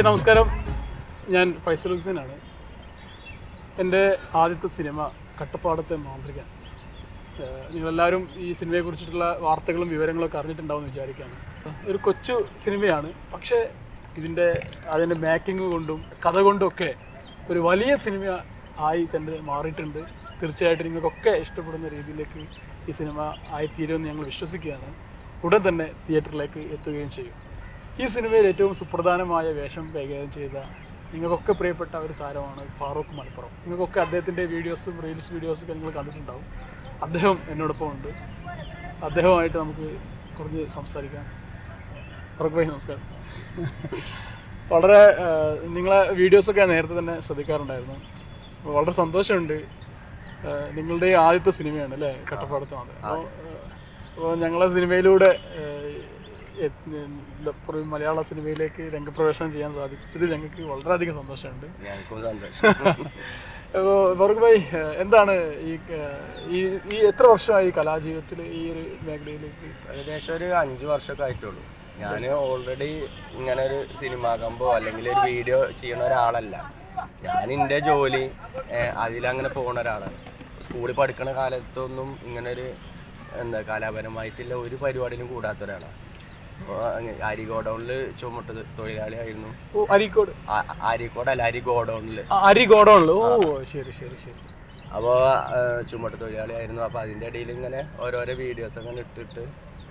Hi നമസ്കാരം. ഞാൻ ഫൈസൽ ഹുസൈനാണ്. എന്റെ ആദ്യത്തെ സിനിമ കട്ടപ്പാടത്തെ മാന്ത്രികൻ. നിങ്ങളെല്ലാവരും ഈ സിനിമയെ കുറിച്ചിട്ടുള്ള വാർത്തകളും വിവരങ്ങളൊക്കെ അറിഞ്ഞിട്ടുണ്ടാവും എന്ന് വിചാരിക്കുകയാണ്. ഒരു കൊച്ചു സിനിമയാണ്. പക്ഷേ ഇതിന്റെ അതിന്റെ മേക്കിംഗ് കൊണ്ടും കഥ കൊണ്ടും ഒക്കെ ഒരു വലിയ സിനിമ ആയി തന്നെ മാറിയിട്ടുണ്ട്. തീർച്ചയായിട്ടും നിങ്ങൾക്കൊക്കെ ഇഷ്ടപ്പെടുന്ന രീതിയിലേക്ക് ഈ സിനിമ ആയിത്തീരുമെന്ന് ഞങ്ങൾ വിശ്വസിക്കുകയാണ്. ഉടൻ തന്നെ തിയേറ്ററിലേക്ക് എത്തുകയും ചെയ്യും. ഈ സിനിമയിൽ ഏറ്റവും സുപ്രധാനമായ വേഷം കൈകാര്യം ചെയ്ത നിങ്ങൾക്കൊക്കെ പ്രിയപ്പെട്ട ഒരു താരമാണ് ഫാറൂഖ് മലപ്പുറം. നിങ്ങൾക്കൊക്കെ അദ്ദേഹത്തിന്റെ വീഡിയോസും റീൽസ് വീഡിയോസും ഒക്കെ നിങ്ങൾ കണ്ടിട്ടുണ്ടാവും. അദ്ദേഹം എന്നോടൊപ്പം ഉണ്ട്. അദ്ദേഹമായിട്ട് നമുക്ക് കുറഞ്ഞ് സംസാരിക്കാം. ഫാറൂഖ് ഭായി നമസ്കാരം. വളരെ നിങ്ങളെ വീഡിയോസൊക്കെ നേരത്തെ തന്നെ ശ്രദ്ധിക്കാറുണ്ടായിരുന്നു. വളരെ സന്തോഷമുണ്ട്. നിങ്ങളുടെ ആദ്യത്തെ സിനിമയാണ് അല്ലേ? കട്ടപ്പാടത്ത് മാത്രം. അപ്പോൾ ഞങ്ങളെ സിനിമയിലൂടെ മലയാള സിനിമയിലേക്ക് രംഗപ്രവേശനം ചെയ്യാൻ സാധിച്ചതിൽ ഞങ്ങൾക്ക് വളരെയധികം സന്തോഷമുണ്ട്. ഫറൂഖ് ഭായി എന്താണ് ഈ ഈ എത്ര വർഷമായി കലാജീവിതത്തിൽ ഈ ഒരു മേഖലയിലേക്ക്? ഏകദേശം ഒരു അഞ്ച് വർഷമൊക്കെ ആയിട്ടുള്ളൂ. ഞാൻ ഓൾറെഡി ഇങ്ങനെ ഒരു സിനിമ കമ്പോ അല്ലെങ്കിൽ ഒരു വീഡിയോ ചെയ്യണ ഒരാളല്ല. ഞാൻ എന്റെ ജോലി അതിലങ്ങനെ പോണ ഒരാളാണ്. സ്കൂളിൽ പഠിക്കുന്ന കാലത്തൊന്നും ഇങ്ങനൊരു എന്താ കലാപരമായിട്ടുള്ള ഒരു പരിപാടിയിലും കൂടാത്ത ഒരാളാണ്. അരി ഗോഡൗണിൽ ചുമട്ട് തൊഴിലാളിയായിരുന്നു. അരീക്കോട്. ആ- അരീക്കോട് അരി ഗോഡൗണിൽ അരി ഗോഡൗണിൽ ഓ ശരി ശരി ശരി. അപ്പോൾ ചുമട്ട് തൊഴിലാളിയായിരുന്നു. അപ്പോൾ അതിന്റെ ഇടയിൽ ഇങ്ങനെ ഓരോരോ വീഡിയോസ് അങ്ങനെ ഇട്ടിട്ട്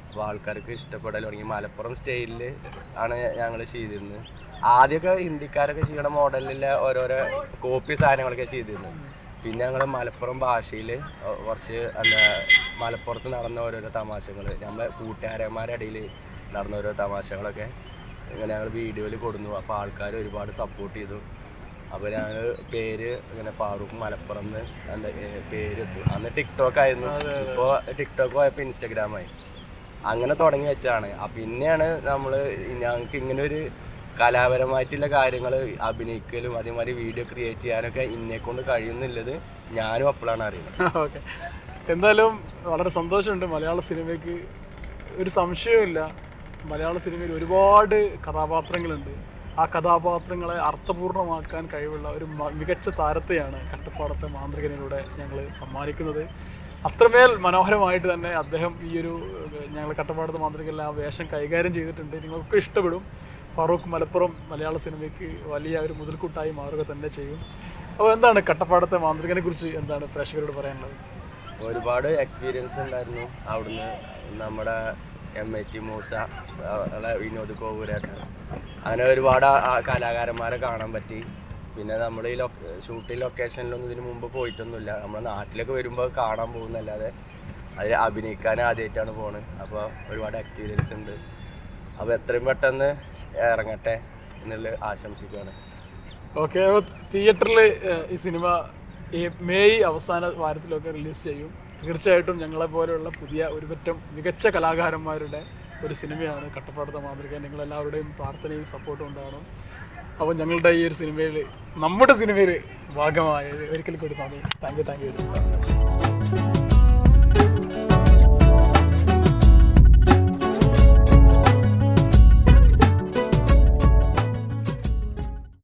അപ്പോൾ ആൾക്കാർക്ക് ഇഷ്ടപ്പെടൽ തുടങ്ങി. മലപ്പുറം സ്റ്റൈലിൽ ആണ് ഞങ്ങൾ ചെയ്തിരുന്നത്. ആദ്യമൊക്കെ ഹിന്ദിക്കാരൊക്കെ ചെയ്യണ മോഡലിലെ ഓരോരോ കോപ്പി സാധനങ്ങളൊക്കെ ചെയ്തിരുന്നത്. പിന്നെ ഞങ്ങൾ മലപ്പുറം ഭാഷയിൽ കുറച്ച് എന്താ മലപ്പുറത്ത് നടന്ന ഓരോരോ തമാശകൾ നമ്മളെ കൂട്ടുകാരന്മാരുടെ ഇടയിൽ നടന്ന ഓരോ തമാശകളൊക്കെ. ഇങ്ങനെ ഞങ്ങൾ വീഡിയോയിൽ കൊടുന്നു. അപ്പോൾ ആൾക്കാർ ഒരുപാട് സപ്പോർട്ട് ചെയ്തു. അപ്പോൾ ഞങ്ങൾ പേര് ഇങ്ങനെ ഫാറൂഖ് മലപ്പുറം എന്ന് എന്റെ പേര് അന്ന് ടിക്ടോക്ക് ആയിരുന്നു. ഇപ്പോൾ ടിക്ടോക്ക് പോയപ്പോൾ ഇൻസ്റ്റാഗ്രാമായി അങ്ങനെ തുടങ്ങി വെച്ചതാണ്. പിന്നെയാണ് നമ്മൾ ഞങ്ങൾക്ക് ഇങ്ങനെ ഒരു കലാപരമായിട്ടുള്ള കാര്യങ്ങൾ അഭിനയിക്കലും അതേമാതിരി വീഡിയോ ക്രിയേറ്റ് ചെയ്യാനൊക്കെ ഇന്നെ കൊണ്ട് കഴിയുന്നില്ലത് ഞാനും അപ്പോഴാണ് അറിയുന്നത്. ഓക്കെ എന്തായാലും വളരെ സന്തോഷമുണ്ട് മലയാള സിനിമയ്ക്ക്. ഒരു സംശയവുമില്ല. മലയാള സിനിമയിൽ ഒരുപാട് കഥാപാത്രങ്ങളുണ്ട്. ആ കഥാപാത്രങ്ങളെ അർത്ഥപൂർണമാക്കാൻ കഴിവുള്ള ഒരു മികച്ച താരത്തെയാണ് കട്ടപ്പാടത്തെ മാന്ത്രികനിലൂടെ ഞങ്ങൾ സമ്മാനിക്കുന്നത്. അത്രമേൽ മനോഹരമായിട്ട് തന്നെ അദ്ദേഹം ഈ ഒരു ഞങ്ങൾ കട്ടപ്പാടത്തെ മാന്ത്രികയിലെ ആ വേഷം കൈകാര്യം ചെയ്തിട്ടുണ്ട്. നിങ്ങൾക്ക് ഇഷ്ടപ്പെടും. ഫാറൂഖ് മലപ്പുറം മലയാള സിനിമയ്ക്ക് വലിയ ഒരു മുതൽക്കൂട്ടായി മാറുക തന്നെ ചെയ്യും. അപ്പോൾ എന്താണ് കട്ടപ്പാടത്തെ മാന്ത്രികനെ കുറിച്ച് എന്താണ് പ്രേക്ഷകരോട് പറയാനുള്ളത്? ഒരുപാട് എക്സ്പീരിയൻസ് ഉണ്ടായിരുന്നു അവിടുന്ന്. നമ്മുടെ M A T Moosa Vinod കോവൂരേട്ടൻ അങ്ങനെ ഒരുപാട് കലാകാരന്മാരെ കാണാൻ പറ്റി. പിന്നെ നമ്മൾ ഈ ലൊ- ഷൂട്ടിംഗ് ലൊക്കേഷനിലൊന്നും ഇതിന് മുമ്പ് പോയിട്ടൊന്നുമില്ല. നമ്മുടെ നാട്ടിലൊക്കെ വരുമ്പോൾ കാണാൻ പോകുന്നല്ലാതെ അത് അഭിനയിക്കാൻ ആദ്യമായിട്ടാണ് പോണത്. അപ്പോൾ ഒരുപാട് എക്സ്പീരിയൻസ് ഉണ്ട്. അപ്പോൾ എത്രയും പെട്ടെന്ന് ഇറങ്ങട്ടെ എന്നുള്ള ആശംസിക്കുകയാണ്. ഓക്കെ തിയേറ്ററിൽ ഈ സിനിമ മെയ് അവസാന വാരത്തിലൊക്കെ റിലീസ് ചെയ്യും. തീർച്ചയായിട്ടും ഞങ്ങളെപ്പോലെയുള്ള പുതിയ ഒരുപറ്റം മികച്ച കലാകാരന്മാരുടെ ഒരു സിനിമയാണ് കട്ടപ്പാടത്തെ മാതൃക. നിങ്ങളെല്ലാവരുടെയും പ്രാർത്ഥനയും സപ്പോർട്ടും ഉണ്ടാകണം. അപ്പോൾ ഞങ്ങളുടെ ഈ ഒരു സിനിമയിൽ നമ്മുടെ സിനിമയിൽ ഭാഗമായത് ഒരിക്കൽ കൂടി നന്ദി. Thank you thank you